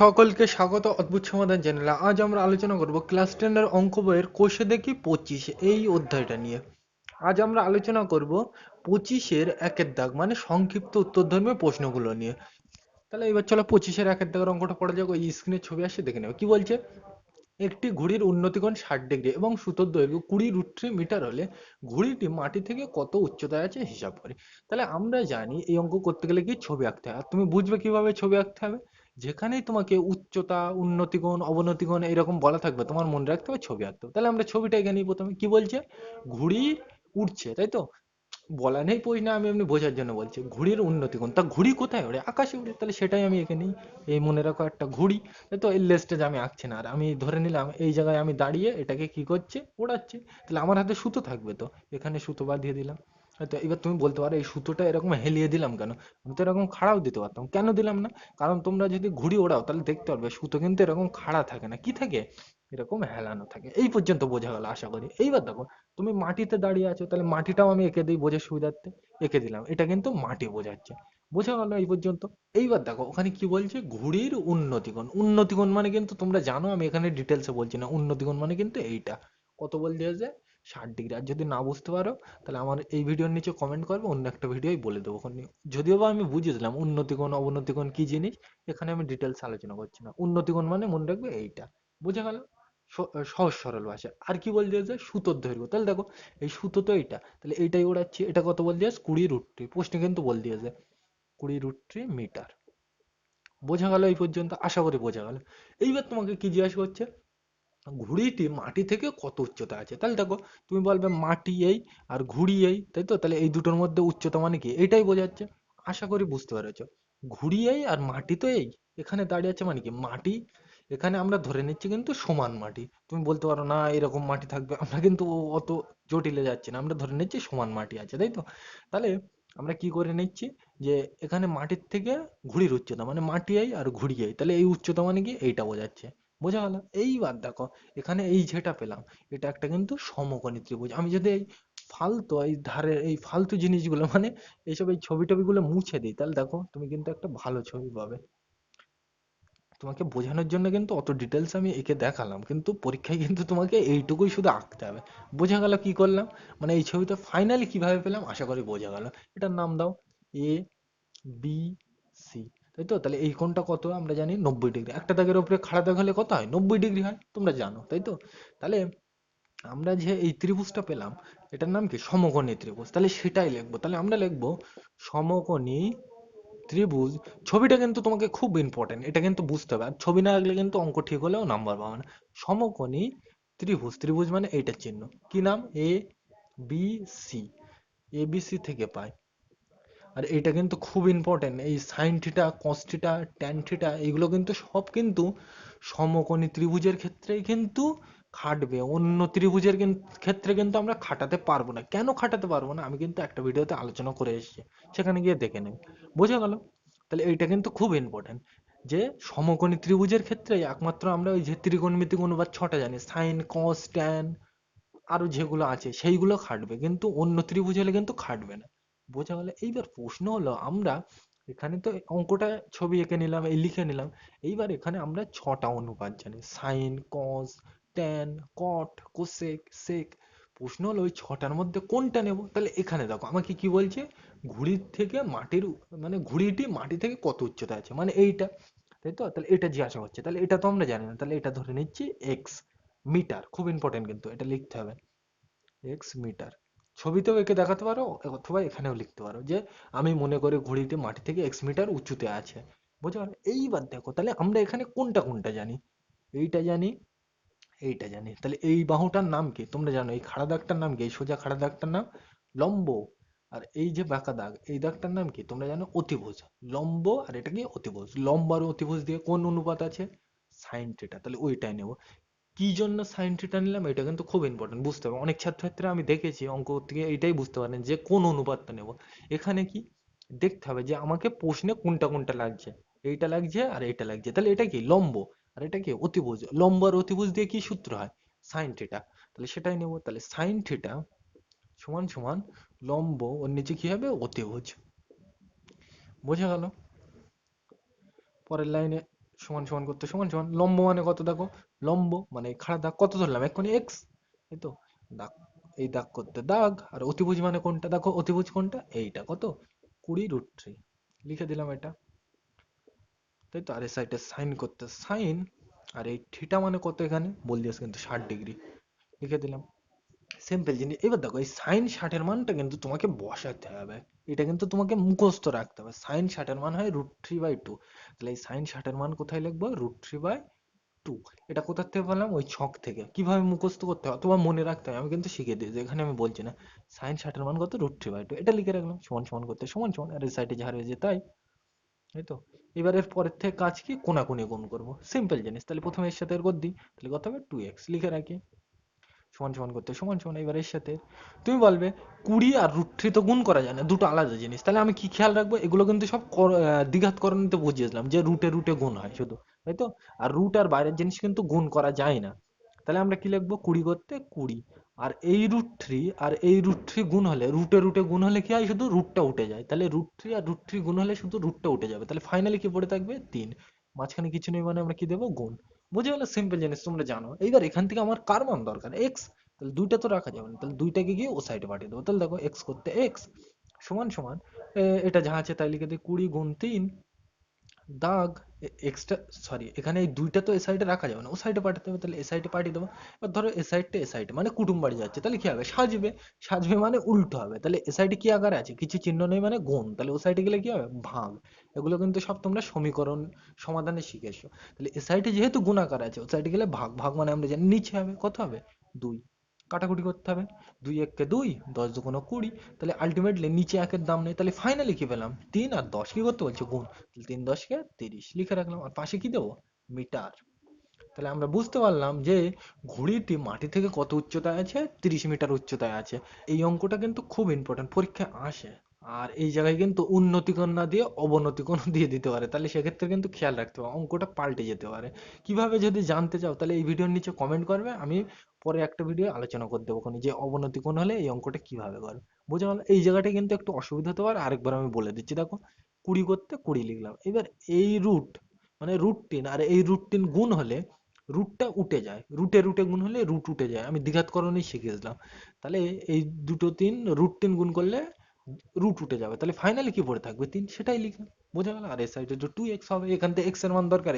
সকলকে স্বাগত, অদ্ভুত সমাধান চ্যানেলে। আজ আমরা আলোচনা করব ক্লাস টেনের অঙ্ক বইয়ের কোষে দেখি পঁচিশ? এই অধ্যায়টা নিয়ে। আজ আমরা আলোচনা করব পঁচিশের একের দাগ মানে সংক্ষিপ্ত উত্তরধর্মী প্রশ্নগুলো নিয়ে। তাহলে এবার চলো পঁচিশের একের দাগের অঙ্কটা পড়া যাক, ওই স্ক্রিনে ছবি আসে, দেখে নেবে। কি বলছে? একটি ঘুড়ির উন্নতিকোণ ষাট ডিগ্রি এবং সুতোর দৈর্ঘ্য কুড়ি রুট মিটার হলে ঘুড়িটি মাটি থেকে কত উচ্চতায় আছে, হিসাব করে। তাহলে আমরা জানি এই অঙ্ক করতে গেলে কি ছবি আঁকতে হয়? আর তুমি বুঝবে কীভাবে ছবি আঁকতে হবে? যেখানেই তোমাকে উচ্চতা উন্নতিকোণ অবনতিকোণ এরকম বলা থাকবে, তোমার মনে রাখতে হবে ছবি আঁকতে। তাহলে আমরা ছবিটা এঁকে নিই প্রথমে। কি বলছে? ঘুড়ি উঠছে তাই তো? বলা নেই পড়ি না, আমি এমনি বোঝার জন্য বলছি। ঘুড়ির উন্নতিকোণ তা ঘুড়ি কোথায় ওড়ে আকাশে উড়ে। তাহলে সেটাই আমি এঁকে নিই। এই মনে রাখো একটা ঘুড়ি। তাই তো? এই লেসটা আমি আঁকছি না। আর আমি ধরে নিলাম, এই জায়গায় আমি দাঁড়িয়ে এটাকে কি করছে? ওড়াচ্ছে তাহলে আমার হাতে সুতো থাকবে তো? এখানে সুতো বাঁধিয়ে দিলাম। হয়তো এবার তুমি বলতে পারো, এই সুতোটা এরকম হেলিয়ে দিলাম কেন? আমি তো এরকম খাড়াও দিতে পারতাম। কেন দিলাম না? কারণ তোমরা যদি ঘুড়ি ওড়াও, তাহলে দেখতে পারবে সুতো কিন্তু এরকম খাড়া থাকে না। কি থাকে? এরকম হেলানো থাকে। এই পর্যন্ত বোঝা গেল, আশা করি। এইবার দেখো, তুমি মাটিতে দাঁড়িয়ে আছো, তাহলে মাটিটাও আমি এঁকে দিই বোঝার সুবিধার্থে। এঁকে দিলাম। এটা কিন্তু মাটি বোঝাচ্ছে। বোঝা গেল এই পর্যন্ত। এইবার দেখো, ওখানে কি বলছে? ঘুড়ির উন্নতিকোণ উন্নতিকোণ মানে কিন্তু তোমরা জানো, আমি এখানে ডিটেলসে বলছি না। উন্নতিকোণ মানে কিন্তু এইটা। কত বল দিয়েছে ষাট ডিগ্রি আর যদি না বুঝতে পারো, তাহলে আমার এই ভিডিওর নিচে কমেন্ট করবে, অন্য একটা ভিডিওই বলে দেবো যদিও বা আমি বুঝিয়ে দিলাম উন্নতিকোণ অবনতিকোণ কি জিনিস, এখানে আমি ডিটেলস আলোচনা করছি না। উন্নতিকোণ মানে মনে রাখবে এইটা। বোঝা গেল? সহজ সরল ভাষা। আর কি বল দিয়েছে সুতোর দৈর্ঘ্য। তাহলে দেখো, এই সুতো তো এইটা। তাহলে এইটাই ওড়াচ্ছি। এটা কত বল দিয়েছে কুড়ি রুট থ্রি প্রশ্নে কিন্তু বল দিয়েছে কুড়ি রুট থ্রি মিটার বোঝা গেল এই পর্যন্ত? আশা করি বোঝা গেল। এইবার তোমাকে কি জিজ্ঞাসা করছে? ঘুড়িটি মাটি থেকে কত উচ্চতা আছে? তাহলে দেখো, তুমি বলবে মাটি এই আর ঘুড়ি এই, তাই তো? তাহলে এই দুটোর মধ্যে উচ্চতা মানে কি? এটাই বোঝাচ্ছে। আশা করি বুঝতে পেরেছ। ঘুড়ি এই আর মাটি তো এই, এখানে দাঁড়িয়ে আছে মানে কি? মাটি, এখানে আমরা ধরে নিচ্ছি কিন্তু সমান মাটি। তুমি বলতে পারো, না, এরকম মাটি থাকবে। আমরা কিন্তু অত জটিলে যাচ্ছি না, আমরা ধরে নিচ্ছি সমান মাটি আছে, তাই তো? তাহলে আমরা কি করে নিচ্ছি যে এখানে মাটির থেকে ঘুড়ির উচ্চতা মানে মাটি এই আর ঘুড়ি এই, তাহলে এই উচ্চতা মানে কি? এইটা বোঝাচ্ছে। বোঝা গেল? এইবার দেখো, এখানে এই যেটা পেলাম, এটা একটা কিন্তু সমকোণী ত্রিভুজ। আমি যদি এই ফালতু, এই ধারে, এই ফালতু জিনিসগুলো মানে এইসব, এই ছবি টবিগুলো মুছে দিই, তাহলে দেখো, তুমি কিন্তু একটা ভালো ছবি পাবে। তোমাকে বোঝানোর জন্য কিন্তু অত ডিটেলস আমি এঁকে দেখালাম, কিন্তু পরীক্ষায় কিন্তু তোমাকে এইটুকুই শুধু আঁকতে হবে। বোঝা গেল কি করলাম? মানে এই ছবিটা ফাইনালি কীভাবে পেলাম? আশা করি বোঝা গেল। এটার নাম দাও এ বি তাই তো? তাহলে এই কোণটা কত? আমরা জানি নব্বই ডিগ্রি। একটা দাগের উপরে খাড়া দাগ হলে কত হয়? নব্বই ডিগ্রি হয়। তোমরা জানো, তাই তো? তাহলে আমরা যে এই ত্রিভুজটা পেলাম, এটার নাম কি? সমকোণী ত্রিভুজ। তাহলে সেটাই লিখব। তাহলে আমরা লিখব সমকোণী ত্রিভুজ। ছবিটা কিন্তু তোমাকে খুব ইম্পর্টেন্ট এটা কিন্তু বুঝতে হবে। আর ছবি না আঁকলে কিন্তু অঙ্ক ঠিক হলেও নাম্বার পাবে না। সমকোণী ত্রিভুজ। ত্রিভুজ মানে এইটার চিহ্ন। কি নাম? A B C A B C থেকে পাই। আর এটা কিন্তু খুব ইম্পর্টেন্ট এই sine theta cos theta tan theta এগুলো কিন্তু সব কিন্তু সমকোণী ত্রিভুজের ক্ষেত্রেই কিন্তু খাটবে। অন্য ত্রিভুজের ক্ষেত্রে কিন্তু আমরা খাটাতে পারব না। কেন খাটাতে পারব না? আমি কিন্তু একটা ভিডিওতে আলোচনা করে এসেছি। সেখানে গিয়ে দেখে নেব বোঝা গেল? তাহলে এইটা কিন্তু খুব ইম্পর্টেন্ট যে সমকোণী ত্রিভুজের ক্ষেত্রে একমাত্র আমরা ওই যে ত্রিকোণমিতিক অনুপাত ছটা জানি সাইন কস ট্যান আরও যেগুলো আছে, সেইগুলো খাটবে। কিন্তু অন্য ত্রিভুজ হলে কিন্তু খাটবে না। বোঝা গেল, এইবার প্রশ্ন হলো আমরা এখানে তো অঙ্কটা ছবি এঁকে নিলাম, এই লিখে নিলাম। এইবার এখানে আমরা ছটা অনুপাত জানি। Sine cos tan cot cosec sec প্রশ্ন হলো ওই ছটার মধ্যে কোনটা নেব? তাহলে এখানে দেখো, আমাকে কি বলছে? ঘুড়ির থেকে মাটির মানে ঘুড়িটি মাটি থেকে কত উচ্চতা আছে? মানে এইটা, তাই তো? তাহলে এটা জিজ্ঞাসা হচ্ছে তাহলে এটা তো আমরা জানি না, তাহলে এটা ধরে নিচ্ছি এক্স মিটার খুব ইম্পর্টেন্ট কিন্তু, এটা লিখতে হবে। এক্স মিটার ছবিতেও একে দেখাতে পারো, অথবা এখানেও লিখতে পারো যে, আমি মনে করি ঘড়িটি মাটি থেকে এক্স মিটার উঁচুতে আছে। বুঝতে পারো এইবার দেখো, তাহলে আমরা এখানে কোনটা কোনটা জানি? এইটা জানি এইটা জানি। তাহলে এই বাহুটার নাম কি? তোমরা জানো, এই খাড়া দাগটার নাম কি? এই সোজা খাড়া দাগটার নাম? লম্ব। আর এই যে বাঁকা দাগ, এই দাগটার নাম কি? তোমরা জানো, অতিভুজ। লম্ব আর এটা কি? অতিভুজ। লম্ব আর অতিভুজ দিয়ে কোন অনুপাত আছে? সাইন থিটা তাহলে ওইটাই নেব। কি জন্য সাইন থিটা নিলাম, এটা কিন্তু খুব ইম্পর্টেন্ট বুঝতে হবে অনেক ছাত্রছাত্রীরা আমি দেখেছি, অঙ্ক থেকে এটাই বুঝতে পারেন যে কোন অনুপাতটা নেব। এখানে কি? দেখতে হবে যে আমাকে প্রশ্নে কোনটা কোনটা লাগছে। এইটা লাগছে আর এইটা লাগছে। তাহলে এটা কি? লম্ব। আর এটা কি? অতিভুজ। লম্ব আর অতিভুজ দিয়ে কি সূত্র হয়? সাইন থিটা তাহলে সেটাই নেব। তাহলে সাইন থিটা সমান সমান লম্ব, ওর নিচে কি হবে? অতিভুজ। বোঝা গেল? পরের লাইনে সমান সমান করতে, সমান সমান, লম্ব মানে কত দেখো? লম্ব মানে খাড়া দাগ, কত ধরলাম? এক্ষুনি এক্স এই তো, দাগ, এই দাগ করতে দাগ, আর অতিভুজ মানে কোনটা? দেখো, অতিভুজ কোনটা? এইটা, কত? কুড়ি রুট থ্রি লিখে দিলাম এটা। তাই তো, আর এই সাইডে সাইন করতে সাইন আর এই থিটা মানে কত এখানে? বল দিয়েছে কিন্তু ষাট ডিগ্রি লিখে দিলাম। সিম্পল জিনিস। এবার দেখো, এই সাইন ষাটের মানটা কিন্তু তোমাকে বসাতে হবে। এটা কিন্তু তোমাকে মুখস্থ রাখতে হবে। সাইন ষাটের মান হয় রুট থ্রি বাই টু তাহলে এই সাইন ষাটের মান কোথায় লিখব? রুট থ্রি বাই টু এটা কোথা থেকে পেলাম? ওই ছক থেকে। কীভাবে মুখস্থ করতে হয়? অথবা মনে রাখতে হয়। আমি কিন্তু শিখে দিয়েছি। এখানে আমি বলছি না। সাইন ষাটের মান কত? রুট থ্রি বাই টু এটা লিখে রাখলাম। সমান সমান করতে, সমান সমান। আর এই সাইডে যা রয়েছে তাই। এই তো। এবার এর পরের থেকে কাজ কি? কোনাকুনি গুণ করব। সিম্পল জিনিস। তাহলে প্রথমে এর সাথে এর কর দিই। তাহলে কত হবে? টু এক্স লিখে রাখি। সমান সমান করতে সমান সমান এবার এর সাথে। তুমি বলবে কুড়ি আর রুট থ্রি তো গুণ করা যায় না দুটো আলাদা জিনিস। তাহলে আমি কি খেয়াল রাখব? এগুলো কিন্তু সব কর- আহ, দ্বিঘাতকরণে বুঝিয়েছিলাম যে রুটে রুটে গুণ হয় শুধু তাই তো? আর রুট আর বাইরের জিনিস কিন্তু গুণ করা যায় না। তাহলে আমরা কি লিখব? কুড়ি করতে কুড়ি। আর এই রুট থ্রি আর এই রুট থ্রি গুণ হলে রুটে রুটে গুণ হলে কি হয়? শুধু রুটটা উঠে যায়। তাহলে রুট থ্রি আর রুট থ্রি গুণ হলে শুধু রুটটা উঠে যাবে। তাহলে ফাইনালি কি পড়ে থাকবে? তিন। মাঝখানে কিছু নেই মানে আমরা কি দেবো? গুণ। বুঝে গেলো সিম্পল জিনিস, তোমরা জানো। এইবার এখান থেকে আমার কার মান দরকার? এক্স তাহলে দুইটা তো রাখা যাবে না। তাহলে দুইটাকে গিয়ে ও সাইডে পাঠিয়ে দেবো। তাহলে দেখো এক্স করতে এক্স সমান সমান এটা যা আছে তাই লিখে দিই কুড়ি গুণ তিন। দাগ এক্সট্রা সরি এখানে এই দুইটা তো এ সাইডে রাখা যাবে না। ও সাইডে পাঠাতে হবে, তাহলে এ সাইডে পাঠিয়ে দেবো। এবার ধরো এ সাইডটা এ সাইডে মানে কুটুম বাড়ি যাচ্ছে, তাহলে কি হবে? সাজবে। সাজবে মানে উল্টো হবে। তাহলে এ সাইডে কি আকার আছে? কিছু চিহ্ন নেই মানে গুণ তাহলে ও সাইডে গেলে কি হবে? ভাগ। এগুলো কিন্তু সব তোমরা সমীকরণ সমাধানে শিখেছো। তাহলে এ সাইডে যেহেতু গুণ আকার আছে, ও সাইডে গেলে ভাগ। ভাগ মানে আমরা জানি, নিচে হবে, কত হবে? দুই। কাটাকুটি করতে হবে। দুই এককে দুই, দশ দুগুণ কুড়ি, তাহলে আলটিমেটলি নিচে একের দাম নেই, তাহলে ফাইনালি কি পেলাম? তিন আর দশ কি করতে বলছে? গুণ। তাহলে তিন দশকে তিরিশ লিখে রাখলাম, আর পাশে কি দেবো? মিটার। তাহলে আমরা বুঝতে পারলাম যে ঘুড়িটি মাটি থেকে কত উচ্চতায় আছে? তিরিশ মিটার উচ্চতায় আছে। এই অঙ্কটা কিন্তু খুব ইম্পর্টেন্ট পরীক্ষায় আসে। আর এই জায়গায় কিন্তু উন্নতিকোণ না দিয়ে অবনতিকোণ দিয়ে দিতে পারে। তাহলে সেক্ষেত্রে কিন্তু খেয়াল রাখতে হবে, অঙ্কটা পাল্টে যেতে পারে। কীভাবে যদি জানতে চাও, তাহলে এই ভিডিওর নিচে কমেন্ট করবে, আমি পরে একটা ভিডিও আলোচনা করে দেবো কোনো যে অবনতিকোণ হলে এই অঙ্কটা কীভাবে করবে বোঝা গেল, এই জায়গাটা কিন্তু একটু অসুবিধা হতে পারে। আরেকবার আমি বলে দিচ্ছি, দেখো, কুড়ি করতে কুড়ি লিখলাম। এবার এই রুট মানে রুট তিন আর এই রুট তিন গুণ হলে রুটটা উঠে যায়। রুটে রুটে গুণ হলে রুট উঠে যায়। আমি দ্বিঘাতকরণই শিখেছিলাম তাহলে এই দুটো তিন রুট তিন গুণ করলে রুট উঠে যাবে। তাহলে ফাইনালি কি পড়ে থাকবে তিন? সেটাই লিখলাম। বোঝা গেল? আর এই সাইডে যে টু এক্স হবে, এখান থেকে এক্সের মান দরকার।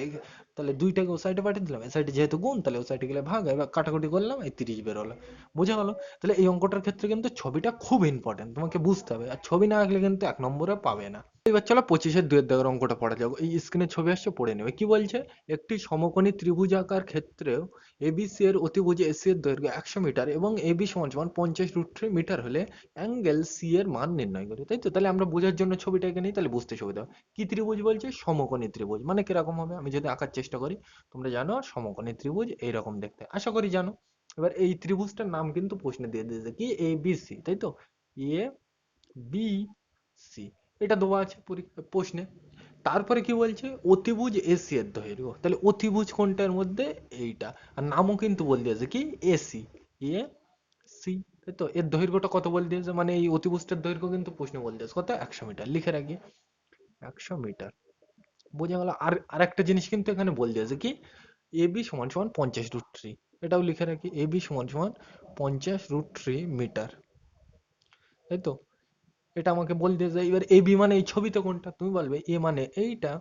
তাহলে দুইটাকে ও সাইডে পাঠিয়ে দিলাম। এই সাইডে যেহেতু গুণ, তাহলে ও সাইডে গেলে ভাগ, এবার কাটাকুটি করলাম, এই তিরিশ বেরোলো বোঝা গেল? তাহলে এই অঙ্কটার ক্ষেত্রে কিন্তু ছবিটা খুব ইম্পর্টেন্ট তোমাকে বুঝতে হবে। আর ছবি না আঁকলে কিন্তু এক নম্বরে পাবে না। এবার চলো পঁচিশের দুয়ের দাগের অঙ্কটা পড়া যাবে এই স্ক্রিনে ছবি আসছে, পড়ে নেবে। কি বলছে? একটি সমকোণী ত্রিভুজাকার ক্ষেত্রেও এবিসি এর অতিভুজ এসি এর দৈর্ঘ্য একশো মিটার এবং এবি সমান সমান পঞ্চাশ রুট থ্রি মিটার হলে অ্যাঙ্গেল সি এর মান নির্ণয় করি তাই তো? তাহলে আমরা বোঝার জন্য ছবিটা নিই, তাহলে বুঝতে সুবিধা হবে। কি ত্রিভুজ বলছে? সমকোণী ত্রিভুজ। মানে কীরকম হবে? আমি যদি আঁকার চেষ্টা করি, তোমরা জানো সমকোণী ত্রিভুজ এইরকম দেখতে। আশা করি জানো। এবার এই ত্রিভুজটার নাম কিন্তু প্রশ্নে দিয়ে দিয়েছে, কি? এ বি সি তাই তো? এ বি সি এটা দেওয়া আছে প্রশ্নে। তারপরে কি বলছে? অতিভুজ এসি এর দৈর্ঘ্য। তাহলে অতিভুজ কোনটার মধ্যে? এইটা। আর নামও কিন্তু বলে দিয়েছে কি? এসি। A, C. তাই তো? এর দৈর্ঘ্যটা কত বলে দিয়েছে? মানে এই অতিভুজটার দৈর্ঘ্য কিন্তু প্রশ্ন বলে দিয়েছে। কত? একশো মিটার। লিখে রাখি। একশো মিটার। বোঝা গেল। আর, আরেকটা জিনিস কিন্তু এখানে বলে দিয়েছে কি? এবি সমান সমান পঞ্চাশ রুট থ্রি। এটাও লিখে রাখি। এবি সমান সমান পঞ্চাশ রুট থ্রি মিটার। তাই তো? এটা আমাকে বলে দিয়েছে, এবার এ বি মানে এই ছবিতে কোনটা? তুমি বলবে এ মানে এইটা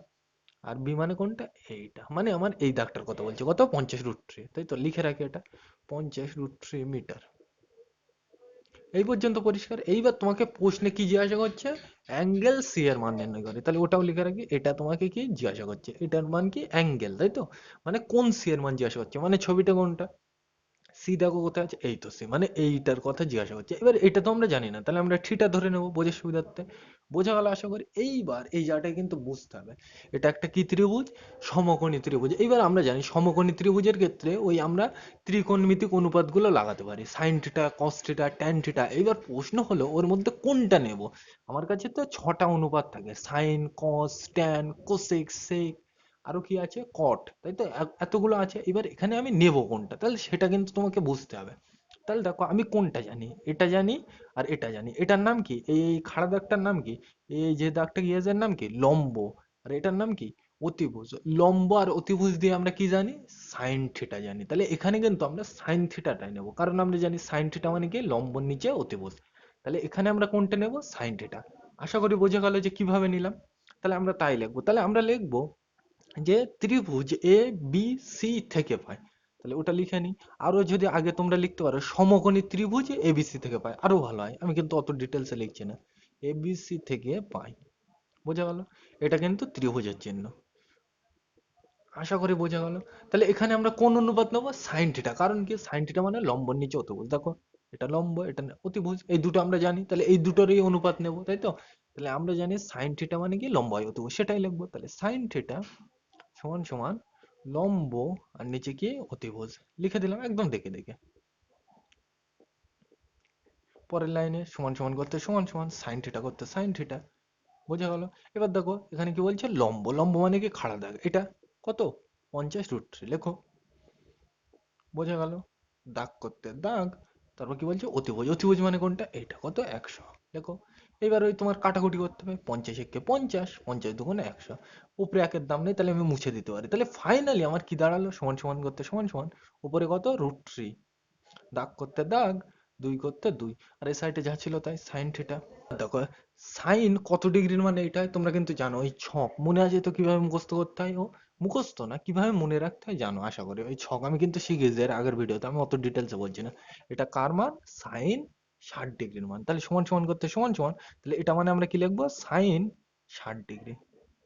আর বি মানে কোনটা? এইটা। মানে আমার এই দাগটার কথা বলছে। কত? পঞ্চাশ রুট থ্রি তাই তো? লিখে রাখি এটা। পঞ্চাশ রুট থ্রি মিটার এই পর্যন্ত পরিষ্কার। এইবার তোমাকে প্রশ্নে কি জিজ্ঞাসা করছে? অ্যাঙ্গেল সি এর মান নির্ণয় করে। তাহলে ওটাও লিখে রাখি। এটা তোমাকে কি জিজ্ঞাসা করছে? এটার মান কি? অ্যাঙ্গেল। তাই তো? মানে কোন সি এর মান জিজ্ঞাসা করছে? মানে ছবিটা কোনটা? সি দেখো কোথায় আছে? এই তো সি মানে এইটার কথা জিজ্ঞাসা করছে। এবার এটা তো আমরা জানি না, তাহলে আমরা থিটা ধরে নেব বোঝার সুবিধার্থে। বোঝা গেল আশা করি এইবার এই জায়গাটায় কিন্তু বুঝতে হবে। এটা একটা কি ত্রিভুজ? সমকোণী ত্রিভুজ। এইবার আমরা জানি সমকোণী ত্রিভুজের ক্ষেত্রে ওই আমরা ত্রিকোণমিতিক অনুপাতগুলো লাগাতে পারি। Sine theta cos theta tan theta এইবার প্রশ্ন হলো, ওর মধ্যে কোনটা নেব? আমার কাছে তো ছটা অনুপাত থাকে। Sine cos tan cosec sec আরও কি আছে? কট তাই তো? এতগুলো আছে। এবার এখানে আমি নেব কোনটা? তাহলে সেটা কিন্তু তোমাকে বুঝতে হবে। তাহলে দেখো, আমি কোনটা জানি? এটা জানি আর এটা জানি। এটার নাম কি? এই খাড়া দাগটার নাম কি? এই যে দাগটা গিয়েছে নাম কি? লম্ব। আর এটার নাম কি? অতিভুজ। লম্ব আর অতিভুজ দিয়ে আমরা কি জানি? সাইন থিটা জানি। তাহলে এখানে কিন্তু আমরা সাইন থিটাটাই নেব। কারণ আমরা জানি সাইন থিটা মানে কি? লম্বর নিচে অতিভুজ। তাহলে এখানে আমরা কোনটা নেব? সাইন থিটা আশা করি বোঝা গেল যে কীভাবে নিলাম? তাহলে আমরা তাই লিখব। তাহলে আমরা লিখব যে ত্রিভুজ এ বি সি থেকে পাই তাহলে ওটা লিখে নিই। আরও যদি আগে তোমরা লিখতে পারো, সমকোণী ত্রিভুজ এবিসি থেকে পাই আরও ভালো হয়। আমি কিন্তু অত ডিটেলসে লিখছি না। এবিসি থেকে পাই বোঝা গেল? এটা কিন্তু ত্রিভুজের চিহ্ন। আশা করি বোঝা গেল। তাহলে এখানে আমরা কোন অনুপাত নেব? সাইন থিটা কারণ কি? সাইন থিটা মানে লম্বর নিচে অতিভুজ। দেখো, এটা লম্ব, এটা অতিভুজ। এই দুটো আমরা জানি। তাহলে এই দুটোরই অনুপাত নেব, তাই তো? তাহলে আমরা জানি সাইন থিটা মানে কি? লম্ব হয় অতিভুজ। সেটাই লিখব। তাহলে সাইন থিটা সমান সমান লম্ব আর নিচে কি অতিভুজ। লিখে দিলাম একদম দেখে দেখে। পরের লাইনে সমান সমান করতে সমান সমান সাইন থিটা করতে সাইন থিটা বোঝা গেল? এবার দেখো এখানে কি বলছে? লম্ব। লম্ব মানে কি? খাড়া দাগ। এটা কত? পঞ্চাশ রুট থ্রি লেখো। বোঝা গেল? দাগ করতে দাগ। তারপর কি বলছে? অতিভুজ। অতিভুজ মানে কোনটা? এটা কত? একশো। লেখো এবার ওই তোমার কাটাকুটি করতে হবে, পঞ্চাশ একে পঞ্চাশ পঞ্চাশ দুগুণে একশো। উপরে একের দাম নেই, তাহলে আমি মুছে দিতে পারি। তাহলে ফাইনালি আমার কি দাঁড়াল? সমান সমান করতে, সমান সমান। উপরে কত? রুট থ্রি দাগ করতে দাগ, দুই করতে দুই। আর এই সাইডে যা ছিল তাই সাইন থিটা দেখো সাইন কত ডিগ্রির মানে এটা তোমরা কিন্তু জানো, ওই ছক। মনে আছে তো কীভাবে মুখস্থ করতে হয়? ও, মুখস্থ না, কীভাবে মনে রাখতে হয় জানো, আশা করি। ওই ছক আমি কিন্তু শিখেছি, এর আগের ভিডিওতে আমি অত ডিটেলসে বলছি না। এটা কার মান? সাইন ষাট ডিগ্রির মান, তাহলে সমান সমান করতে সমান সমান, তাহলে এটা মানে আমরা কি লিখব? সাইন ষাট ডিগ্রি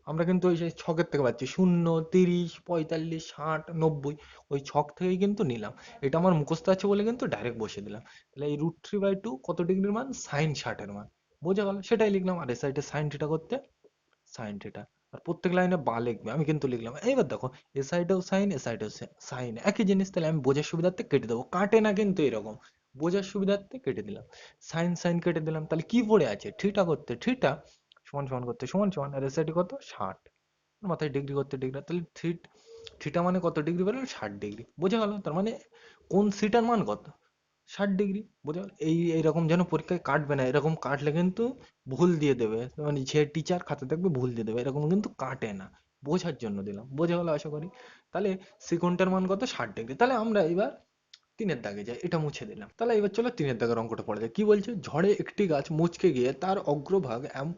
আমরা কিন্তু ওই সেই ছকের থেকে পাচ্ছি, শূন্য, তিরিশ, পঁয়তাল্লিশ, ষাট, নব্বই, ওই ছক থেকেই কিন্তু নিলাম। এটা আমার মুখস্থ আছে বলে কিন্তু ডাইরেক্ট বসে দিলাম। তাহলে এই রুট থ্রি বাই টু কত ডিগ্রির মান? সাইন ষাটের মান। বোঝা গেল, সেটাই লিখলাম। আর এ সাইডে সাইন থিটা করতে সাইন থিটা আর প্রত্যেক লাইনে বা লিখবে, আমি কিন্তু লিখলাম। এইবার দেখো, এ সাইডেও সাইন এ সাইডেও সাইন একই জিনিস, তাহলে আমি বোঝার সুবিধার্থে কেটে দেবো। কাটে না কিন্তু এরকম। বোঝার সুবিধার্থে কেটে দিলাম। সাইন সাইন কেটে দিলাম। তাহলে কি পড়ে আছে? থিটা করতে থিটা, সমান সমান করতে সমান সমান, আর এ সাইডে কত? ষাট। মাথায় ডিগ্রি করতে ডিগ্রি। তাহলে থিট মানে কত ডিগ্রি বেরোলো ষাট ডিগ্রি। বোঝা গেল? তার মানে কোন সিটার মান কত? ষাট ডিগ্রি। বোঝা গেল? এই, এইরকম যেন পরীক্ষায় কাটবে না। এরকম কাটলে কিন্তু ভুল দিয়ে দেবে। মানে যে টিচার খাতে দেখবে ভুল দিয়ে দেবে। এরকম কিন্তু কাটে না। বোঝার জন্য দিলাম। বোঝা গেল? আশা করি। তাহলে সেকন্ডটার মান কত? ষাট ডিগ্রি। তাহলে আমরা এবার তিনের দাগে যায়, এটা মুছে দিলাম। তাহলে এবার চলো তিনের দাগের অঙ্কটা পড়া যায় কি বলছে? ঝড়ে একটি গাছ মুচকে গিয়ে তার অগ্রভাগ এম-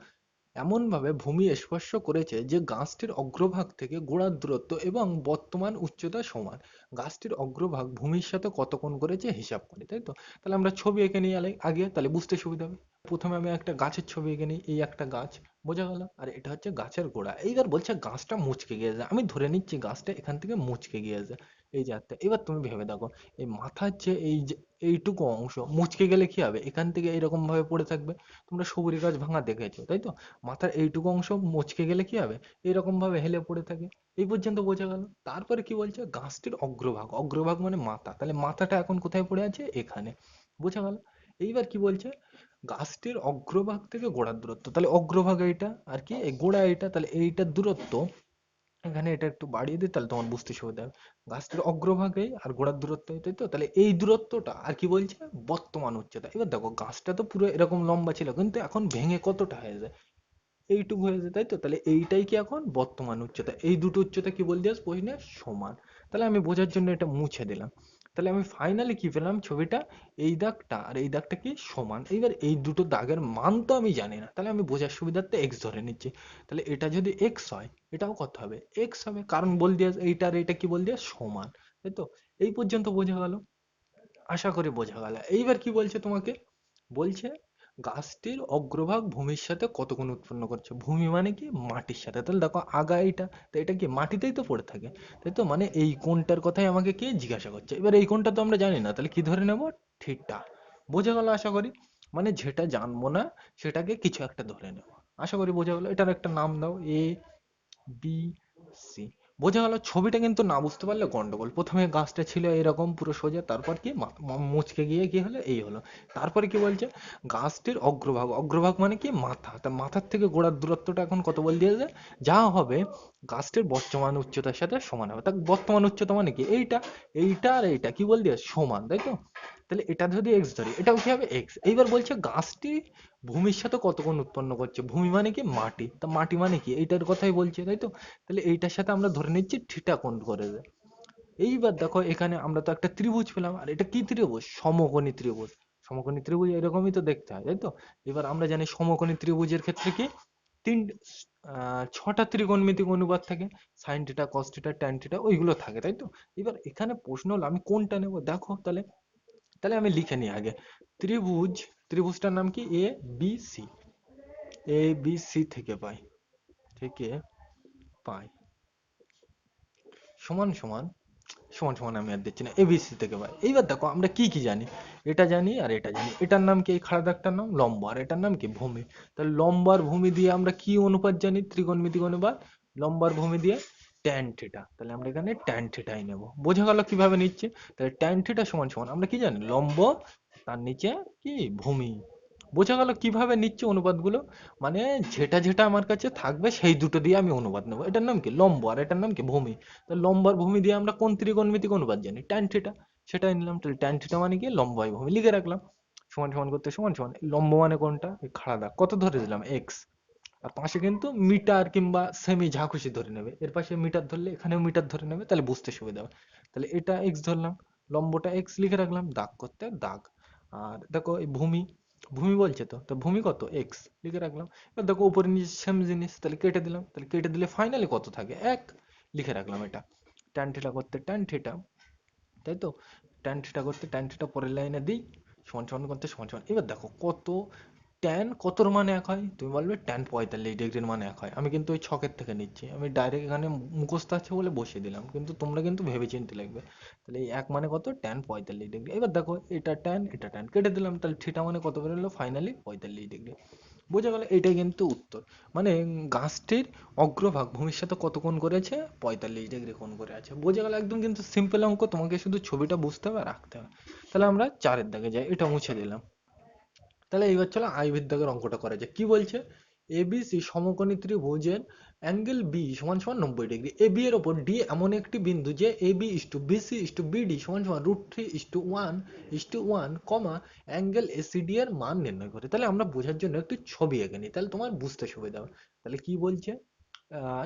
এমনভাবে ভূমি স্পর্শ করেছে যে গাছটির অগ্রভাগ থেকে গোড়ার দূরত্ব এবং বর্তমান উচ্চতা সমান। গাছটির অগ্রভাগ ভূমির সাথে কতক্ষণ করেছে? হিসাব করে, তাই তো? তাহলে আমরা ছবি এঁকে নিয়ে আগে, তাহলে বুঝতে সুবিধা হবে। প্রথমে আমি একটা গাছের ছবি এঁকে নিই, এই একটা গাছ, বোঝা গেল। আর এটা হচ্ছে গাছের গোড়া। এইবার বলছে গাছটা মুচকে গিয়েছে। আমি ধরে নিচ্ছি গাছটা এখান থেকে মুচকে গিয়েছে। এই যে একটা, এবার তুমি ভেবে দেখো, এই মাথার যে এই যে, এইটুকু অংশ মুচকে গেলে কি হবে? এখান থেকে এরকম ভাবে পড়ে থাকবে। তোমরা সবুরি গাছ ভাঙা দেখেছ, তাই তো? মাথার এইটুকু অংশ মুচকে গেলে কি হবে? এরকম ভাবে হেলে পড়ে থাকে। এই পর্যন্ত বোঝা গেল। তারপরে কি বলছে? গাছটির অগ্রভাগ। অগ্রভাগ মানে মাথা। তাহলে মাথাটা এখন কোথায় পড়ে আছে? এখানে। বোঝা গেল? এইবার কি বলছে? গাছটির অগ্রভাগ থেকে গোড়ার দূরত্ব। তাহলে অগ্রভাগ এইটা আর কি? গোড়া এইটা, তাহলে এইটার দূরত্ব, এখানে এটা একটু বাড়িয়ে দিই, তাহলে তোমার বুঝতে সুবিধা হবে। গাছটির অগ্রভাগে আর গোড়ার দূরত্ব তাই তো, তাহলে এই দূরত্বটা আর কি বলছে? বর্তমান উচ্চতা। এবার দেখো, গাছটা তো পুরো এরকম লম্বা ছিল, কিন্তু এখন ভেঙে কতটা হয়ে যায়? এইটুকু হয়ে যায়, তাই তো? তাহলে এইটাই কি এখন? বর্তমান উচ্চতা। এই দুটো উচ্চতা কি বলতে আস প্রশ্নে সমান। তাহলে আমি বোঝার জন্য এটা মুছে দিলাম। তাহলে আমি ফাইনালি কি পেলাম ছবিটা? এই দাগটা। আর এই দাগটা কি? সমান। এইবার এই দুটো দাগের মান তো আমি জানি না। তাহলে আমি বোঝার সুবিধার্থে এক্স ধরে নিচ্ছি। তাহলে এটা যদি এক্স হয়, এটাও কত হবে? এক্স হবে কারণ বল দিয়ে এইটা আর এটা কি বল দিয়ে? সমান। তাই তো? এই পর্যন্ত বোঝা গেল। আশা করি বোঝা গেল। এইবার কি বলছে তোমাকে? বলছে গাছটির অগ্রভাগ ভূমির সাথে কত কোণ উৎপন্ন করছে? ভূমি মানে কি? মাটির সাথে। তাহলে দেখো আগা এইটা। তো এটা কি? মাটিতেই তো পড়ে থাকে। তাই তো? মানে এই কোণটার কথাই আমাকে কে জিজ্ঞাসা করছে? এবার এই কোণটা তো আমরা জানি না। তাহলে কি ধরে নেব? থিটা। বোঝা গেল আশা করি? মানে যেটা জানব না, সেটাকে কিছু একটা ধরে নেব। আশা করি বোঝা গেল। এটার একটা নাম দাও। A, B, C. বোঝা গেল ছবিটা কিন্তু না বুঝতে পারলে গন্ডগোল। প্রথমে গাছটা ছিল এরকম, পুরো সোজা, তারপর কি মুচকে গিয়ে কি হলো? এই হলো। তারপরে কি বলছে? গাছটির অগ্রভাগ অগ্রভাগ মানে কি? মাথা। তা মাথার থেকে গোড়ার দূরত্বটা এখন কত বল দিয়েছে? যা হবে গাছটির বর্তমান উচ্চতার সাথে সমান হবে। তা বর্তমান উচ্চতা মানে কি? এইটা এইটা আর এইটা। কি বল দিয়ে সমান, তাই তো? তাহলে এটা যদি এক্স ধরি এটাও কি হবে এক্স এইবার বলছে গাছটি ভূমির সাথে কত কোণ উৎপন্ন করছে? ভূমি মানে কি? মাটি। তা মাটি মানে কি? এইটার কথাই বলছে, তাই তো? তাহলে এইটার সাথে আমরা ধরে নিচ্ছি থিটা কোণ করে দেয়। এইবার দেখো এখানে আমরা তো একটা ত্রিভুজ পেলাম, আর এটা কি ত্রিভুজ? সমকোণী ত্রিভুজ। সমকোণী ত্রিভুজ এরকমই তো দেখতে হয়, তাই তো? এবার আমরা জানি সমকোণী ত্রিভুজের ক্ষেত্রে কি? তিন ছটা ত্রিকোণমিতিক অনুপাত থাকে। Sine theta cos theta tan theta ওইগুলো থাকে, তাই তো? এবার এখানে প্রশ্ন হলো, আমি কোনটা নেব? দেখো, তাহলে তাহলে আমি লিখে নিই আগে। ত্রিভুজ, ত্রিভুজটার নাম কি? A B C A B C থেকে পাই। থেকে পাই। সমান সমান সমান সমান আমি আর দিচ্ছি না। এ এবিসি থেকে পাই। এইবার দেখো, আমরা কি কি জানি? এটা জানি আর এটা জানি। এটার নাম কি? এই খাড়া দাগটার নাম? লম্ব আর এটার নাম কি? ভূমি। তাহলে লম্ব আর ভূমি দিয়ে আমরা কি অনুপাত জানি? ত্রিকোণমিতিক অনুপাত লম্ব আর ভূমি দিয়ে ট্যান থিটা তাহলে আমরা এখানে ট্যান থিটাই নেব। বোঝা গেল কীভাবে নিচ্ছে? তাহলে ট্যান থিটা সমান সমান, আমরা কি জানি? লম্ব, তার নিচে কি? ভূমি। বোঝা গেল কীভাবে নিচ্ছে অনুপাতগুলো? মানে যেটা যেটা আমার কাছে থাকবে, সেই দুটো দিয়ে আমি অনুপাত নেব। এটার নাম কি? লম্ব, আর এটার নাম কি? ভূমি। তো লম্ব আর ভূমি দিয়ে আমরা কোন ত্রিকোণমিতিক অনুপাত জানি? ট্যান থিটা সেটাই নিলাম। তাহলে ট্যান থিটা মানে কি? লম্ব বাই ভূমি। লিখে রাখলাম। সমান সমান করতে সমান সমান। লম্ব মানে কোনটা? খাড়া দাগ। কত ধরে দিলাম? এক্স আর পাশে কিন্তু মিটার কিংবা সেমি যা খুশি ধরে নেবে। এর পাশে মিটার ধরলে এখানেও মিটার ধরে নেবে, তাহলে বুঝতে সুবিধা হবে। তাহলে এটা এক্স ধরলাম, লম্বটা এক্স লিখে রাখলাম, দাগ করতে দাগ। আর দেখো এই ভূমি ভূমি বলছে তো তো ভূমি কত? এক্স লিখে রাখলাম। এবার দেখো উপরে নিচে সেম জিনিস, তাহলে কেটে দিলাম। তাহলে কেটে দিলে ফাইনালি কত থাকে? এক, লিখে রাখলাম এটা। ট্যান থিটা করতে ট্যান থিটা তাই তো? ট্যান থিটা করতে ট্যান থিটা পরের লাইনে দিই, সমান সমান করতে সমান সমান। এবার দেখো কত ট্যান কতর মানে এক হয়? তুমি বলবে ট্যান পঁয়তাল্লিশ ডিগ্রির মানে এক হয়। আমি কিন্তু ওই ছকের থেকে নিচ্ছি। আমি ডাইরেক্ট এখানে মুখস্থ আছে বলে বসিয়ে দিলাম। কিন্তু তোমরা কিন্তু ভেবে চিন্তে লিখবে। তাহলে এই এক মানে কত? ট্যান পঁয়তাল্লিশ ডিগ্রি। এবার দেখো, এটা ট্যান এটা ট্যান কেটে দিলাম। তাহলে থিটা মানে কত বেরোলো? ফাইনালি পঁয়তাল্লিশ ডিগ্রি। বোঝা গেল এটাই কিন্তু উত্তর। মানে গাছটির অগ্রভাগ ভূমির সাথে কত কোণ করেছে? পঁয়তাল্লিশ ডিগ্রি কোণ করে আছে। বোঝা গেল একদম কিন্তু সিম্পল অঙ্ক। তোমাকে শুধু ছবিটা বুঝতে হবে আর রাখতে হবে। তাহলে আমরা চারের দাগে যাই। এটা মুছে দিলাম। তাহলে এইবার চলো দাগের অঙ্কটা করা যায় কি বলছে? এবিসি সমকোণী ত্রিভুজের অ্যাঙ্গেল বি সমান সমান নব্বই ডিগ্রি। এ বি এর ওপর ডি এমন একটি বিন্দু যে A B is to BC is to BD সমান সমান root three is to one is to one comma angle ACD এর মান নির্ণয় করে। তাহলে আমরা বোঝার জন্য একটু ছবি এঁকে নিই। তাহলে তোমার বুঝতে সুবিধা হবে। তাহলে কি বলছে?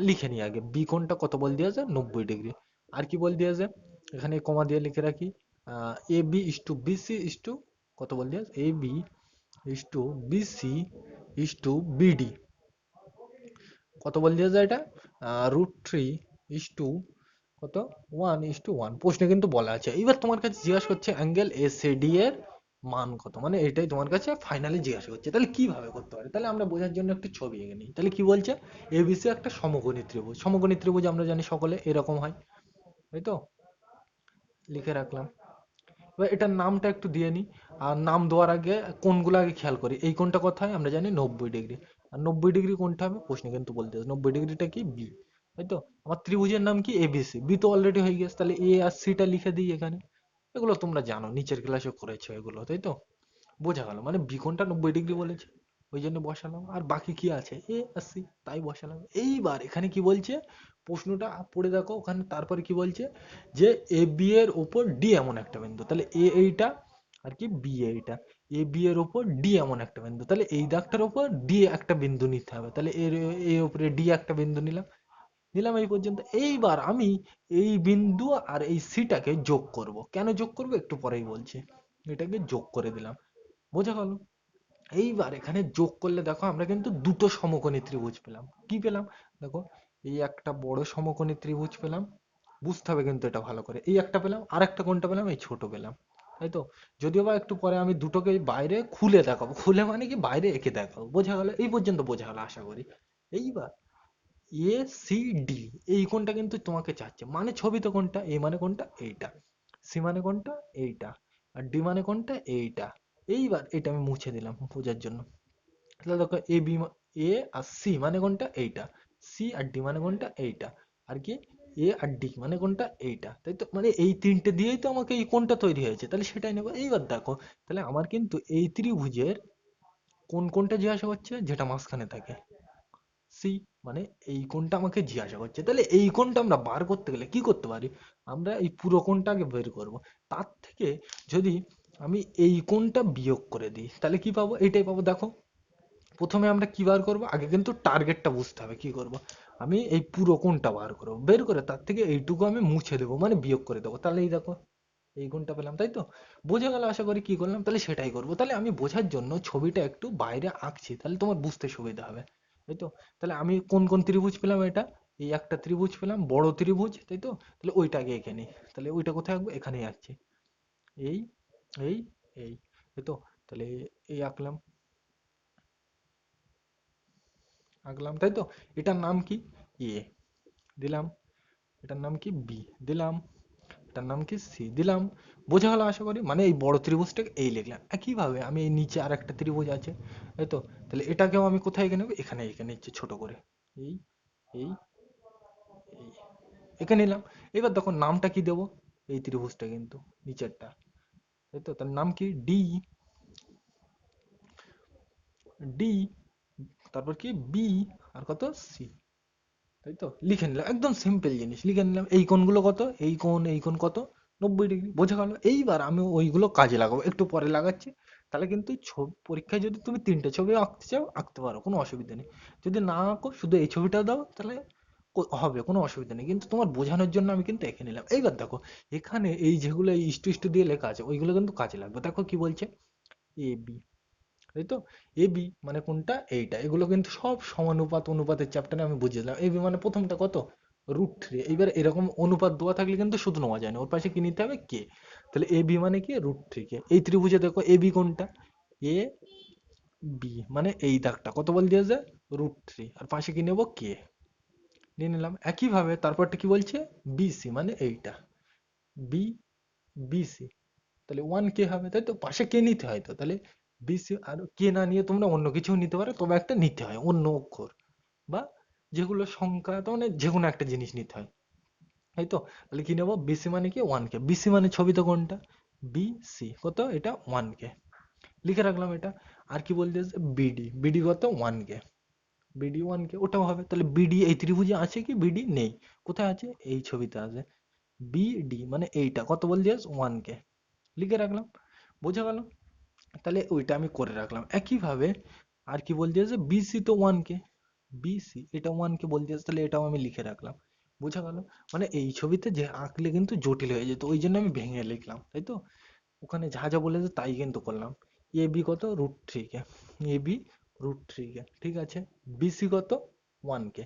লিখে নিই আগে। বি কোণটা কত বল দিয়ে আছে? নব্বই ডিগ্রি। আর কি বল দিয়ে আছে? এখানে কমা দিয়ে লিখে রাখি। A B is to BC is to কত বল দিয়ে A B is to BC is to BD কত বল দিয়ে যায় এটা? রুট থ্রি ইস টু কত? ওয়ান ইস টু ওয়ান প্রশ্নে কিন্তু বলা আছে। এবার তোমার কাছে জিজ্ঞাসা করছে অ্যাঙ্গেল এসএডি এর মান কত? মানে এটাই তোমার কাছে ফাইনালি জিজ্ঞাসা করছে। তাহলে কীভাবে করতে পারে? তাহলে আমরা বোঝার জন্য একটু ছবি এঁকে নিই। তাহলে কি বলছে? এবিসি একটা সমকোণী ত্রিভুজ। সমকোণী ত্রিভুজ আমরা জানি সকলে এরকম হয়। তাই তো? লিখে রাখলাম। এটার নামটা একটু দিয়ে নিই। আর নাম দেওয়ার আগে কোনগুলো আগে খেয়াল করি। এই কোনটা কোথায় আমরা জানি নব্বই ডিগ্রি। আর নব্বই ডিগ্রি কোনটা হবে? প্রশ্নে কিন্তু বলতে নব্বই ডিগ্রিটা কি? বি তাই তো? আমার ত্রিভুজের নাম কি? এবিসি বি তো অলরেডি হয়ে গেছে। তাহলে এ আর সিটা লিখে দিই এখানে। এগুলো তোমরা জানো। নিচের ক্লাসে করেছ এগুলো, তাই তো? বোঝা গেল। মানে বি কোণটা নব্বই ডিগ্রি বলেছে। ওই জন্য বসালাম। আর বাকি কি আছে? এ আর সি তাই বসালাম। এইবার এখানে কি বলছে? প্রশ্নটা পড়ে দেখো ওখানে, তারপরে কি বলছে? যে এ বি এর ওপর ডি এমন একটা বিন্দু। তাহলে এ এইটা আর কি বি এইটা। এ বি এর ওপর ডি এমন একটা বিন্দু। তাহলে এই দাগটার ওপর ডি একটা বিন্দু নিতে হবে। তাহলে এর এর উপরে ডি একটা বিন্দু নিলাম। নিলাম এই পর্যন্ত। এইবার আমি এই বিন্দু আর এই সিটাকে যোগ করব। কেন যোগ করব? একটু পরেই বলছি। এটাকে যোগ করে দিলাম। বোঝা গেল? এইবার এখানে যোগ করলে দেখো আমরা কিন্তু দুটো সমকোণী ত্রিভুজ পেলাম। কি পেলাম? দেখো এই একটা বড় সমকোণী ত্রিভুজ পেলাম। বুঝতে হবে কিন্তু এটা ভালো করে। এই একটা পেলাম আর একটা কোনটা পেলাম, এই ছোট পেলাম। তাই তো? যদিও বা একটু পরে আমি দুটোকে বাইরে খুলে দেখাবো। খুলে মানে কি? বাইরে এঁকে দেখাবো। বোঝা গেল? এই পর্যন্ত বোঝা গেল, আশা করি। এইবার এ সি ডি এই কোনটা কিন্তু তোমাকে চাচ্ছে। মানে ছবিতে কোনটা এ মানে কোনটা এইটা। সি মানে কোনটা এইটা। আর ডি মানে কোনটা এইটা। এইবার এটা আমি মুছে দিলাম বোঝার জন্য। তাহলে দেখো A B A R C মানে কোনটা এইটা। সি আর ডি মানে কোনটা? এইটা। আর কি? এ আর ডি মানে কোনটা? এইটা। তাই তো? মানে এই তিনটে দিয়েই তো আমাকে এই কোনটা তৈরি হয়েছে। তাহলে সেটাই নেব। এইবার দেখো, তাহলে আমার কিন্তু এই ত্রিভুজের কোন কোনটা জিজ্ঞাসা করছে? যেটা মাঝখানে থাকে। সি মানে এই কোণটা আমাকে জিজ্ঞাসা করছে। তাহলে এই কোণটা আমরা বার করতে গেলে কি করতে পারি? আমরা এই পুরো কোণটা আগে বের করব। তার থেকে যদি আমি এই কোণটা বিয়োগ করে দিই, তাহলে কি পাবো? এইটাই পাবো। দেখো প্রথমে আমরা কি বার করব? আগে কিন্তু টার্গেটটা বুঝতে হবে, কি করব? আমি এই পুরো কোণটা বার করব। বের করে তার থেকে এইটুকু আমি মুছে দেবো মানে বিয়োগ করে দেবো। তাহলে এই দেখো, এই কোণটা পেলাম, তাই তো? বোঝা গেল আশা করি কি করলাম? তাহলে সেটাই করব। তাহলে আমি বোঝার জন্য ছবিটা একটু বাইরে আঁকছি, তাহলে তোমার বুঝতে সুবিধা হবে, তাই তো? তাহলে আমি কোন কোন ত্রিভুজ পেলাম এটা? এই একটা ত্রিভুজ পেলাম, বড় ত্রিভুজ, তাই তো? তাহলে ওইটা আগে এঁকে নিই। তাহলে ওইটা কোথায় আঁকবো? এখানেই আঁকছি। এই এই এই তো? তাহলে এই আঁকলাম। আঁকলাম, তাই তো? এটার নাম কি? এ। দিলাম। এটার নাম কি? বি। দিলাম। এটার নাম কি? সি। দিলাম। বোঝা গেল আশা করি? মানে এই বড় ত্রিভুজটাকে এই লিখলাম। একইভাবে আমি এই নিচে আর একটা ত্রিভুজ আছে, তাই তো? তাহলে এটাকেও আমি কোথায় এঁকে নেব? এখানে এঁকে নিচ্ছি, ছোট করে। এই এই এই। নিলাম। এবার দেখো নামটা কি দেবো? এই ত্রিভুজটা কিন্তু, নিচেরটা। তাই তো? তার নাম কি? ডি। ডি। তারপর কি? বি আর কত? সি তাই তো লিখে নিলাম। একদম সিম্পল জিনিস। লিখে নিলাম, এই কোণগুলো কত? এই কোণ এই কোণ কত? নব্বই ডিগ্রি। বোঝা গেল? এইবার আমি ওইগুলো কাজে লাগাবো। একটু পরে লাগাচ্ছি। তাহলে কিন্তু ছবি, পরীক্ষায় যদি তুমি তিনটে ছবি আঁকতে চাও, আঁকতে পারো। কোনো অসুবিধা নেই। যদি না আঁকো, শুধু এই ছবিটা দাও, তাহলে হবে। কোনো অসুবিধা নেই। কিন্তু তোমার বোঝানোর জন্য আমি কিন্তু এঁকে নিলাম। এইবার দেখো, এখানে এই যেগুলো এই ইস্টু ইস্টু দিয়ে লেখা আছে, ওইগুলো কিন্তু কাজে লাগবে। দেখো কি বলছে? এ বি তাই তো এবি মানে কোনটা? এইটা। এগুলো কিন্তু সব সমানুপাত অনুপাতের চ্যাপ্টারে আমি বুঝিয়ে দিলাম এবি মানে প্রথমটা কত? রুট থ্রি এইবার এরকম অনুপাত দেওয়া থাকলে কিন্তু শুধু নেওয়া যায় না। ওর পাশে কি নিতে হবে? কে তাহলে এ বি মানে কি? রুট থ্রি কে এই ত্রিভুজে দেখো এ বি কোনটা? এ বি মানে এই দাগটা। কত বল দিয়েছে রুট থ্রি আর পাশে কি নেব? কে নিয়ে নিলাম। একইভাবে তারপরটা কি বলছে? বিসি মানে এইটা। বি বিসি তাহলে ওয়ান কে হবে। তাই তো? পাশে কে নিতে হয় তো? তাহলে বিসি আর কে না নিয়ে তোমরা অন্য কিছু নিতে পারো, তবে একটা নিতে হয়, অন্য অক্ষর বা যেগুলো সংখ্যা তো মানে যে কোনো একটা জিনিস নিতে হয়। তাই তো, তাহলে কি নেব? বিসি মানে কি? ওয়ান কে বিসি মানে ছবি তো কোনটা? বিসি কত? এটা ওয়ান কে লিখে রাখলাম এটা। আর কি বলতে বিডি। বিডি কত? ওয়ান কে বিডি ওয়ান কে ওটাও হবে। তাহলে বিডি এই ত্রিভুজে আছে কি? বিডি নেই। কোথায় আছে? এই ছবিতে আছে। বিডি মানে এইটা। কত বল দিয়েছ ওয়ান কে লিখে রাখলাম। বোঝা গেল? তাহলে ওইটা আমি করে রাখলাম। একইভাবে আর কি বল দিয়েছে বিসি তো ওয়ান কে। বিসি এটা ওয়ান কে বল দিয়েছে তাহলে এটাও আমি লিখে রাখলাম। বোঝা গেল? মানে এই ছবিতে যে আঁকলে কিন্তু জটিল হয়ে যেত, ওই জন্য আমি ভেঙে লিখলাম, তাই তো? ওখানে যা যা বলেছে তাই কিন্তু করলাম। এ বি কত? রুট থ্রি কে। এ বি রুট থ্রি কে, ঠিক আছে? বিসি কত? ওয়ান কে।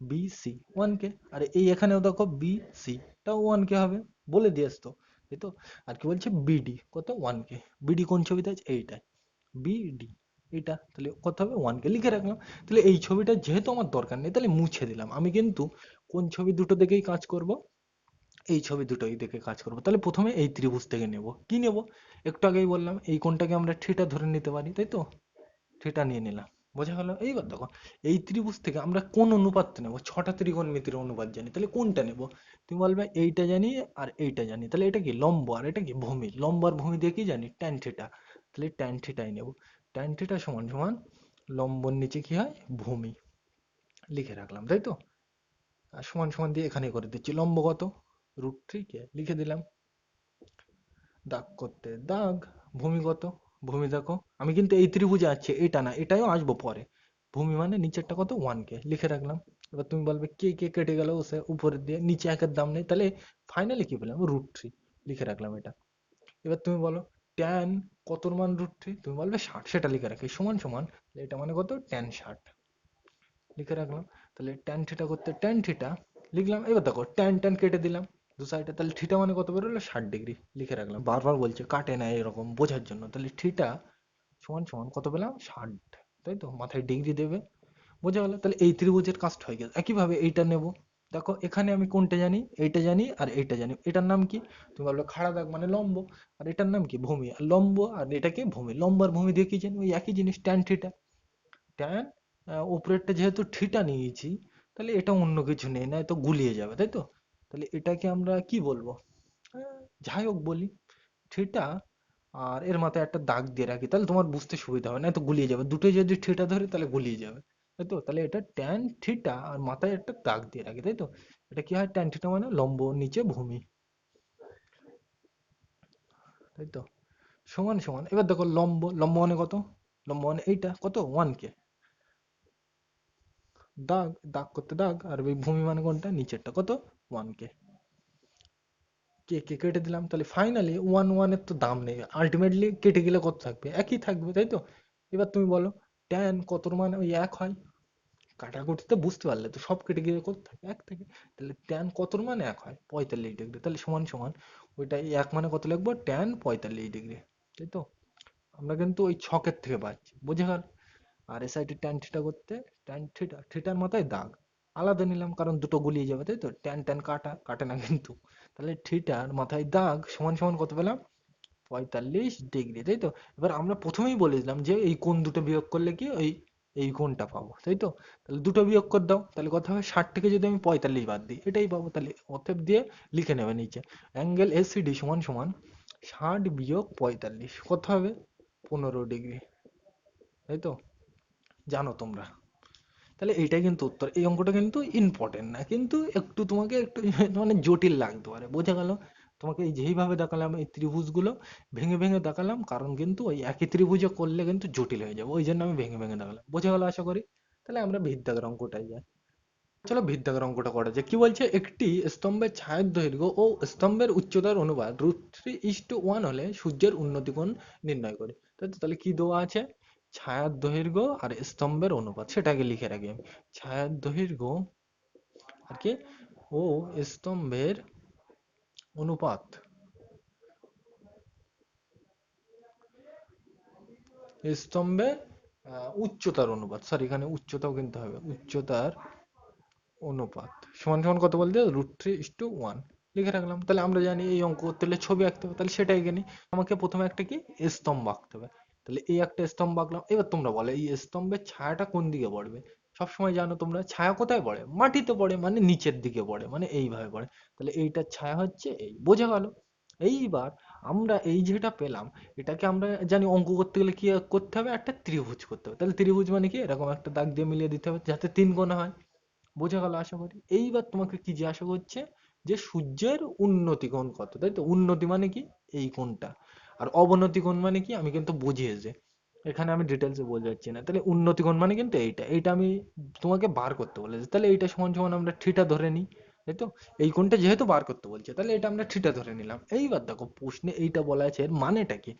বিসি ওয়ান কে। আর এই এখানেও দেখো বিসি টাও ওয়ান কে হবে। বলে দিয়েছ তো। তো আর কি বলছে? বিডি কত? ওয়ান কে বিডি কোন ছবিতে আছে? এইটাই বিডি এটা তাহলে কত হবে? ওয়ান কে লিখে রাখলাম। তাহলে এই ছবিটা যেহেতু আমার দরকার নেই, তাহলে মুছে দিলাম। আমি কিন্তু কোন ছবি দুটো দেখেই কাজ করব? এই ছবি দুটোই দেখে কাজ করব। তাহলে প্রথমে এই ত্রিভুজ থেকে নেব। কি নেব? একটু আগেই বললাম, এই কোণটাকে আমরা থিটা ধরে নিতে পারি তাই তো থিটা নিয়ে নিলাম। বোঝা গেল? এইবার দেখো, এই ত্রিভুজ থেকে আমরা কোন অনুপাতটা নেব? ছটা ত্রিকোণমিতির অনুপাত জানি। তাহলে কোনটা নেব? তুমি বলবে, এইটা জানি আর এইটা জানি। তাহলে এটা কি? লম্ব আর এটা কি? ভূমি। লম্ব আর ভূমি দিয়ে কি জানি? ট্যান থিটা তাহলে ট্যান থিটাই নেব। ট্যান থিটা সমান সমান লম্বর নিচে কি হয়? ভূমি। লিখে রাখলাম, তাই তো? আর সমান সমান দিয়ে এখানে করে দিচ্ছি। লম্ব কত? রুট থ্রি কে লিখে দিলাম। দাগ করতে দাগ। ভূমি কত? ভূমি দেখো, আমি কিন্তু এই ত্রিভুজে আছে, এটা না এটাও আসব পরে। ভূমি মানে নিচেরটা কত? ওয়ান কে লিখে রাখলাম। এবার তুমি বলবে, কে কে কেটে গেল সে উপরের দিয়ে, নিচে একের দাম নেই, তাহলে ফাইনালি কি পেলাম? রুট থ্রি লিখে রাখলাম এটা। এবার তুমি বলো ট্যান কতর মান রুট থ্রি তুমি বলবে ষাট, সেটা লিখে রাখি, সমান সমান এটা মানে কত? ট্যান ষাট। লিখে রাখলাম, তাহলে ট্যান থিটা করতে ট্যান থিটা লিখলাম, এবার দেখো ট্যান ট্যান কেটে দিলাম। দু সাইডে তাহলে থিটা মানে কত বেরোলো? ষাট ডিগ্রি লিখে রাখলাম। বারবার বলছে, কাটে না এরকম, বোঝার জন্য। তাহলে থিটা সমান সমান কত পেলাম? ষাট, তাই তো? মাথায় ডিগ্রি দেবে। বোঝা গেল? তাহলে এই ত্রিভুজের কাজটা হয়ে গেছে একইভাবে এইটা নেব। দেখো, এখানে আমি কোনটা জানি? এইটা জানি আর এইটা জানি। এটার নাম কি? তুমি বলবে খাড়া দাগ মানে লম্ব। আর এটার নাম কি? ভূমি। আর লম্ব আর এটাকে ভূমি। লম্ব আর ভূমি দিয়ে কি জানি? ওই একই জিনিস ট্যান থিটা ট্যান উপরেরটা যেহেতু থিটা নিয়েছি, তাহলে এটা অন্য কিছু নেই না তো গুলিয়ে যাবে, তাই তো? তাহলে এটাকে আমরা কি বলব? যাই হোক বলি, থিটা আর এর মাথায় একটা দাগ দিয়ে রাখি, তাহলে তোমার বুঝতে সুবিধা হবে না তো গুলিয়ে যাবে। দুটোই যদি থিটা ধরে তাহলে গুলিয়ে যাবে, তাই তো? তাহলে এটা ট্যান থিটা আর মাথায় একটা দাগ দিয়ে রাখি, তাই তো? এটা কি হয়? ট্যান থিটা মানে লম্ব, নিচে ভূমি। তাই তো? সমান সমান। এবার দেখো লম্ব লম্ব মানে কত? লম্ব মানে এইটা, কত? ওয়ান কে দাগ দাগ করতে দাগ, আর ওই ভূমি মানে কোনটা? নিচেরটা। কত? ওয়ান কে কে কে কেটে দিলাম। তাহলে ফাইনালি ওয়ান ওয়ানের তো দাম নেই। আলটিমেটলি কেটে গেলে কত থাকবে? একই থাকবে, তাই তো? এবার তুমি বলো ট্যান কতর মানে ওই এক হয়? কাটাকুটিতে বুঝতে পারলে তো সব কেটে গিয়ে কত থাকে? এক থাকে। তাহলে ট্যান কতর মানে এক হয়? পঁয়তাল্লিশ ডিগ্রি তাহলে সমান সমান। ওইটাই এক মানে কত লিখব? ট্যান পঁয়তাল্লিশ ডিগ্রি তাই তো? আমরা কিন্তু ওই ছকের থেকে পাচ্ছি। বুঝে গেল? আর এ সাইডে ট্যান থিটা করতে ট্যান থিটা থিটার মাথায় দাগ। আলাদা নিলাম, কারণ দুটো গুলিয়ে যাবে, তাই তো? ট্যান ট্যান কাটা, কাটে না কিন্তু। তাহলে থিটার মাথায় দাগ সমান সমান কত পেলাম? পঁয়তাল্লিশ ডিগ্রি তাই তো? এবার আমরা প্রথমেই বলেছিলাম যে এই কোণ দুটো বিয়োগ করলে কি? ওই, এই কোণটা পাবো, তাই তো? তাহলে দুটো বিয়োগ করে দাও, তাহলে কথা হবে ষাট থেকে যদি আমি পঁয়তাল্লিশ বাদ দিই, এটাই পাবো। তাহলে অতএব দিয়ে লিখে নেবে নিচে। অ্যাঙ্গেল এসিডি সমান সমান ষাট বিয়োগ পঁয়তাল্লিশ, কত হবে? পনেরো ডিগ্রি তাই তো? জানো তোমরা। তাহলে এইটাই কিন্তু উত্তর। এই অঙ্কটা কিন্তু ইম্পর্টেন্ট না। কিন্তু একটু তোমাকে একটু মানে জটিল লাগতে পারে। বোঝা গেল? তোমাকে এই যেইভাবে দেখালাম, এই ত্রিভুজগুলো ভেঙে ভেঙে দেখালাম, কারণ কিন্তু ওই একই ত্রিভুজে করলে কিন্তু জটিল হয়ে যাবে। ওই জন্য আমি ভেঙে ভেঙে দেখালাম। বোঝা গেল আশা করি? তাহলে আমরা ভিত্তাকার অঙ্কটাই যাই। চলো ভিত্তাকার অঙ্কটা করা যায় কি বলছে? একটি স্তম্ভের ছায়ের দৈর্ঘ্য ও স্তম্ভের উচ্চতার অনুপাত root three is to one হলে সূর্যের উন্নতি কোণ নির্ণয় করে। তাহলে কি দেওয়া আছে? ছায়ার দৈর্ঘ্য আর স্তম্ভের অনুপাত সেটাকে লিখে রাখি আমি। ছায়ার দৈর্ঘ্য আর কি? ও স্তম্ভের অনুপাত। স্তম্ভের আহ, উচ্চতার অনুপাত। সরি এখানে উচ্চতাও কিনতে হবে। উচ্চতার অনুপাত। সমান সমান কত বলতে? Root three is to one লিখে রাখলাম। তাহলে আমরা জানি এই অঙ্ক করতে হলে ছবি আঁকতে হবে। তাহলে সেটাই জানি আমাকে প্রথমে একটা কি? স্তম্ভ আঁকতে হবে। তাহলে এই একটা স্তম্ভ আঁকলাম। এবার তোমরা বলো, এই স্তম্ভের ছায়াটা কোন দিকে পড়বে? সবসময় জানো তোমরা, ছায়া কোথায় পড়ে? মাটিতে পড়ে মানে নিচের দিকে পড়ে মানে এইভাবে পড়ে। তাহলে এইটার ছায়া হচ্ছে এই, বোঝা গেল? এইবার আমরা এই যেটা পেলাম, এটাকে আমরা জানি অঙ্ক করতে গেলে কি করতে হবে? একটা ত্রিভুজ করতে হবে। তাহলে ত্রিভুজ মানে কি? এরকম একটা দাগ দিয়ে মিলিয়ে দিতে হবে যাতে তিন কোণা হয়। বোঝা গেল আশা করি? এইবার তোমাকে কি জিজ্ঞাসা করছে? যে সূর্যের উন্নতি কোণ কত? তাই তো? উন্নতি মানে কি? এই কোণটা। আর অবনতি কোণ মানে কি? আমি কিন্তু বুঝিয়েছি এখানে আমি ডিটেলসে বোঝাচ্ছি না। তাহলে উন্নতি কোণ মানে কিন্তু এইটা। এইটা আমি তোমাকে বার করতে বলেছি। তাহলে এইটা সমান সমান আমরা থিটা ধরে নিই, তাই তো? এই কোণটা যেহেতু বার করতে বলছে, তাহলে এটা আমরা থিটা ধরে নিলাম। এইবার দেখো প্রশ্নে এইটা বলা আছে, এর মানেটা কি?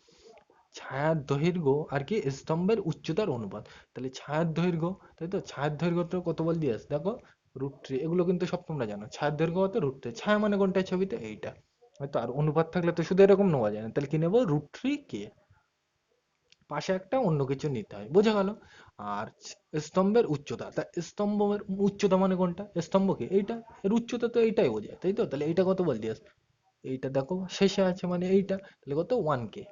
ছায়ার দৈর্ঘ্য আর কি স্তম্ভের উচ্চতার অনুপাত। তাহলে ছায়ার দৈর্ঘ্য তাই তো? ছায়ার তো কত বল দিয়ে দিয়েছে দেখো রুট থ্রি, এগুলো কিন্তু সব তোমরা জানো। ছায়ার দৈর্ঘ্য কত? Root three. ছায়া মানে কোনটা ছবিতে? এইটা। হয়তো আর অনুপাত থাকলে তো শুধু এরকম নেওয়া যায় না। তাহলে কি নেব? রুট থ্রি কে পাশে একটা অন্য কিছু নিতে হয়। বোঝা গেল? আর স্তম্ভের উচ্চতা। তা স্তম্ভের উচ্চতা মানে কোনটা? স্তম্ভ কি? এইটা? এর উচ্চতা তো এইটাই বোঝায়, তাই তো? তাহলে এইটা কত বল দিয়েছে এইটা দেখো, শেষে আছে মানে এইটা। তাহলে কত? ওয়ান কে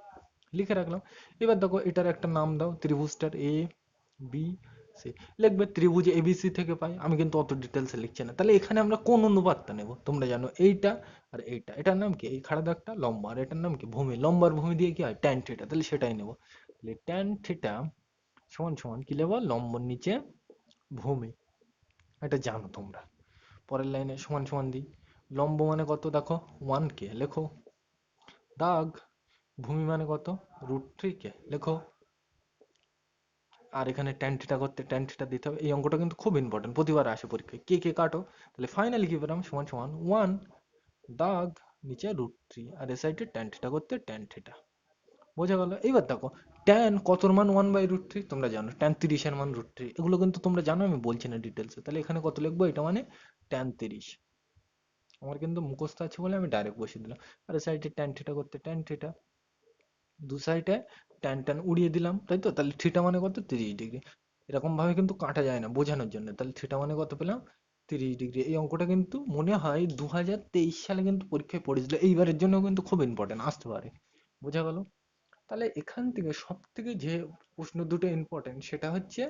লিখে রাখলাম। এবার দেখো, এটার একটা নাম দাও, ত্রিভুজটার এ বি সি লিখবে ত্রিভুজ এবিসি থেকে পাই, আমি কিন্তু অত ডিটেলসে লিখছি না। তাহলে এখানে আমরা কোন অনুপাতটা নেব? তোমরা জানো এইটা আর এইটা। এটার নাম কি? এই খাড়া দাগটা লম্বা। আর এটার নাম কি? ভূমি। লম্বার ভূমি দিয়ে কি হয়? ট্যান থিটা তাহলে সেটাই নেব। তাহলে ট্যান থিটা সমান সমান কি নেব? লম্বর নিচে ভূমি। এটা জানো তোমরা। পরের লাইনে সমান সমান দিই। লম্ব মানে কত? দেখো ওয়ান কে লেখো। দাগ ভূমি মানে কত? রুট থ্রি কে লেখো আর এখানে ট্যান থিটা করতে ট্যান থিটা দিতে হবে। এই অঙ্কটা কিন্তু খুব ইম্পর্টেন্ট প্রতিবার আসে পরীক্ষায়। কে কে কাটো? তাহলে ফাইনালি কি পেলাম? সমান সমান ওয়ান দাগ নিচে রুট থ্রি আর এ সাইডে ট্যান থিটা করতে ট্যান থিটা বোঝা গেল? এইবার দেখো ট্যান কতর মান ওয়ান বাই রুট থ্রি তোমরা জানো ট্যান তিরিশের মান রুট থ্রি এগুলো কিন্তু তোমরা জানো, আমি বলছি না ডিটেলসে তাহলে এখানে কত লিখব? এটা মানে ট্যান তিরিশ। আমার কিন্তু মুখস্থ আছে বলে আমি ডাইরেক্ট বসিয়ে দিলাম। আর এ সাইডে ট্যান থিটা করতে ট্যান থিটা দু সাইডে ট্যান ট্যান উড়িয়ে দিলাম, তাই তো? তাহলে থিটা মানে কত? তিরিশ ডিগ্রি এরকম ভাবে কিন্তু কাটা যায় না বোঝানোর জন্য। তাহলে থিটা মানে কত পেলাম? তিরিশ ডিগ্রি এই অঙ্কটা কিন্তু মনে হয় দু হাজার তেইশ সালে কিন্তু পরীক্ষায় পড়েছিল। এইবারের জন্য কিন্তু খুব ইম্পর্টেন্ট আসতে পারে। বোঝা গেল? তাহলে এখান থেকে সব থেকে যে প্রশ্ন দুটো ইম্পর্টেন্ট সেটা হচ্ছে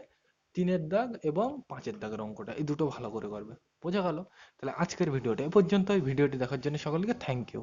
তিনের দাগ এবং পাঁচের দাগের অঙ্কটা। এই দুটো ভালো করে করবে। বোঝা গেল? তাহলে আজকের ভিডিওটা এ পর্যন্ত এই ভিডিওটি দেখার জন্য সকলকে থ্যাংক ইউ